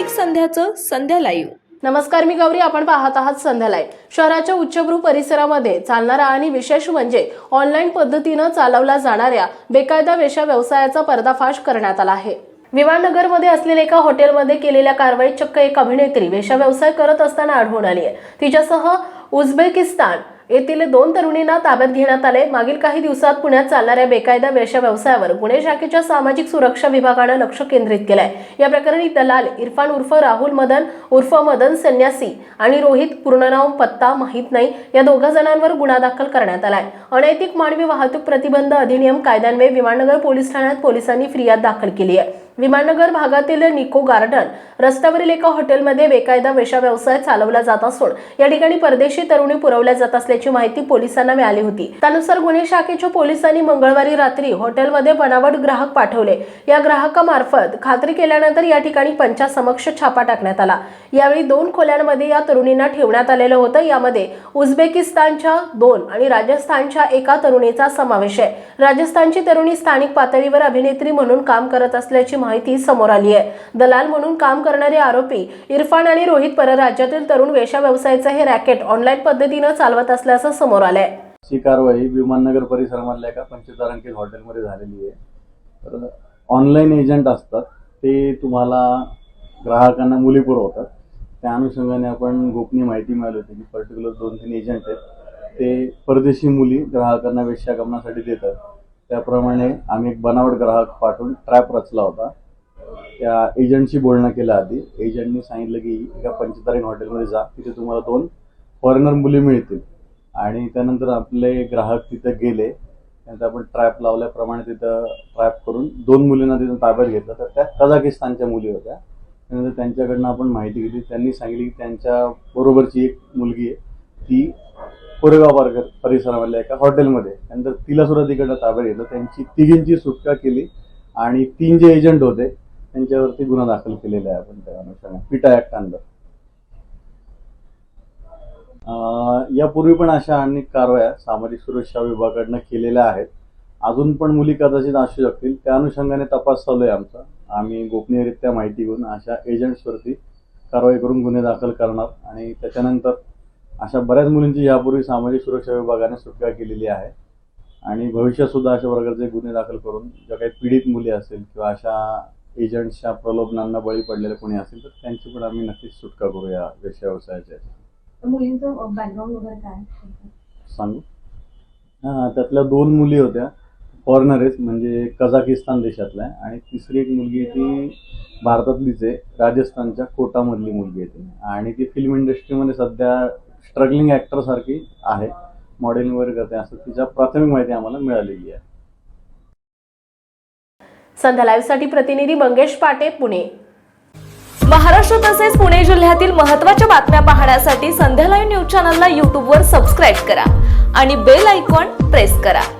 दैनिक संध्याचं संध्या live नमस्कार मी गौरी. आपण पाहत आहात संध्यालाय शहराच्या उच्चभ्रू परिसरामध्ये चालणारा आणि विशेष म्हणजे ऑनलाईन पद्धतीनं चालवला जाणाऱ्या बेकायदा वेशा व्यवसायाचा पर्दाफाश करण्यात आला आहे. विमाननगरमध्ये असलेल्या एका हॉटेलमध्ये केलेल्या कारवाईत चक्क एक अभिनेत्री वेशा व्यवसाय करत असताना आढळून आली आहे. तिच्यासह उझबेकिस्तान येथील दोन तरुणींना ताब्यात घेण्यात आले. मागील काही दिवसात पुण्यात चालणाऱ्या बेकायदा वेश्या व्यवसायावर गुन्हे शाखेच्या सामाजिक सुरक्षा विभागानं लक्ष केंद्रित केलंय. या प्रकरणी दलाल इरफान उर्फ राहुल मदन उर्फ मदन संन्यासी आणि रोहित पूर्णनाव पत्ता माहीत नाही. या दोघा जणांवर गुन्हा दाखल करण्यात आलाय. अनैतिक मानवी वाहतूक प्रतिबंध अधिनियम कायद्यान्वये विमाननगर पोलीस ठाण्यात पोलिसांनी फिर्याद दाखल केली आहे. विमाननगर भागातील निको गार्डन रस्त्यावरील एका हॉटेलमध्ये बेकायदा वेशा व्यवसाय चालवला जात असून या ठिकाणी परदेशी तरुणी पुरवल्या जात असल्याची माहिती पोलिसांना मिळाली होती. त्यानुसार गुन्हे शाखेच्या पोलिसांनी मंगळवारी रात्री हॉटेलमध्ये बनावट ग्राहक पाठवले. या ग्राहकामार्फत खात्री केल्यानंतर या ठिकाणी पंचा समक्ष छापा टाकण्यात आला. यावेळी दोन खोल्यांमध्ये या तरुणींना ठेवण्यात आलेलं होतं. यामध्ये उझबेकिस्तानच्या दोन आणि राजस्थानच्या एका तरुणीचा समावेश आहे. राजस्थानची तरुणी स्थानिक पातळीवर अभिनेत्री म्हणून काम करत असल्याची माहिती समोर आली आहे. दलाल म्हणून काम करणारे आरोपी इरफान आणि रोहित परराज्यातील तरुण वेशा व्यवसायाचं हे रॅकेट ऑनलाईन पद्धतीनं चालवत असल्याचं समोर आलंय. ही कारवाई विमाननगर परिसरामधल्या एका पंचतारांकित हॉटेलमध्ये झालेली आहे. तर ऑनलाईन एजंट असतात. ते तुम्हाला ग्राहकांना मुली पुरवतात त्या अनुषंगाने आपण गोपनीय माहिती मिळाली होती की पर्टिक्युलर दोन तीन एजंट आहेत. ते परदेशी मुली ग्राहकांना वेश्या गमनासाठी देतात. त्याप्रमाणे आम्ही एक बनावट ग्राहक पाठवून ट्रॅप रचला होता. त्या एजंटशी बोलणं केलं आधी एजंटनी सांगितलं की एका पंचतारीन हॉटेलमध्ये जा तिथे तुम्हाला दोन फॉरेनर मुली मिळतील. आणि त्यानंतर आपले ग्राहक तिथं गेले. त्यानंतर आपण ट्रॅप लावल्याप्रमाणे तिथं ट्रॅप करून दोन मुलींना तिथं ताब्यात घेतलं. तर त्या कझाकिस्तानच्या मुली होत्या. त्यानंतर त्यांच्याकडनं आपण माहिती घेतली. त्यांनी सांगितली की त्यांच्या बरोबरची एक मुलगी आहे. कोरेगाव पार्क परिसरामधल्या एका हॉटेलमध्ये. त्यानंतर तिला सुद्धा तिकडनं ताब्यात घेतलं. त्यांची तिघींची सुटका केली आणि तीन जे एजंट होते त्यांच्यावरती गुन्हा दाखल केलेला आहे आपण त्या अनुषंगाने. पिटा ऍक्ट अंडर यापूर्वी पण अशा अनेक कारवाया सामाजिक सुरक्षा विभागाकडनं केलेल्या आहेत. अजून पण मुली कदाचित असू शकतील. त्या अनुषंगाने तपास चालू आहे आमचा. आम्ही गोपनीयरित्या माहिती घेऊन अशा एजंट्सवरती कारवाई करून गुन्हे दाखल करणार आणि त्याच्यानंतर अशा बऱ्याच मुलींची यापूर्वी सामाजिक सुरक्षा विभागाने सुटका केलेली आहे. आणि भविष्यात सुद्धा अशा प्रकारचे गुन्हे दाखल करून ज्या काही पीडित मुली असेल किंवा अशा एजंट्सच्या प्रलोभनांना बळी पडलेले कोणी असेल तर त्यांची पण आम्ही नक्कीच सुटका करू या व्यवसायाच्या. मुलींचं बॅकग्राऊंड वगैरे काय सांगू? हां त्यातल्या दोन मुली होत्या. फॉरेनर आहेत म्हणजे कझाकिस्तान देशातल्या आहे आणि तिसरी एक मुलगी ती भारतातलीच आहे. राजस्थानच्या कोटामधली मुलगी आहे ती. आणि ती फिल्म इंडस्ट्रीमध्ये सध्या स्ट्रगलिंग ॲक्टर सारखी आहे. मॉडेलिंग वगैरे करते असं तिच्या प्राथमिक माहिती आम्हाला मिळालेली आहे. संध्या लाईव्हसाठी प्रतिनिधी मंगेश पाटे पुणे. महाराष्ट्र तसेच पुणे जिल्ह्यातील महत्त्वाच्या बातम्या पाहण्यासाठी संध्या लाईव्ह न्यूज चॅनलला यूट्यूबवर सबस्क्राईब करा आणि बेल आयकॉन प्रेस करा.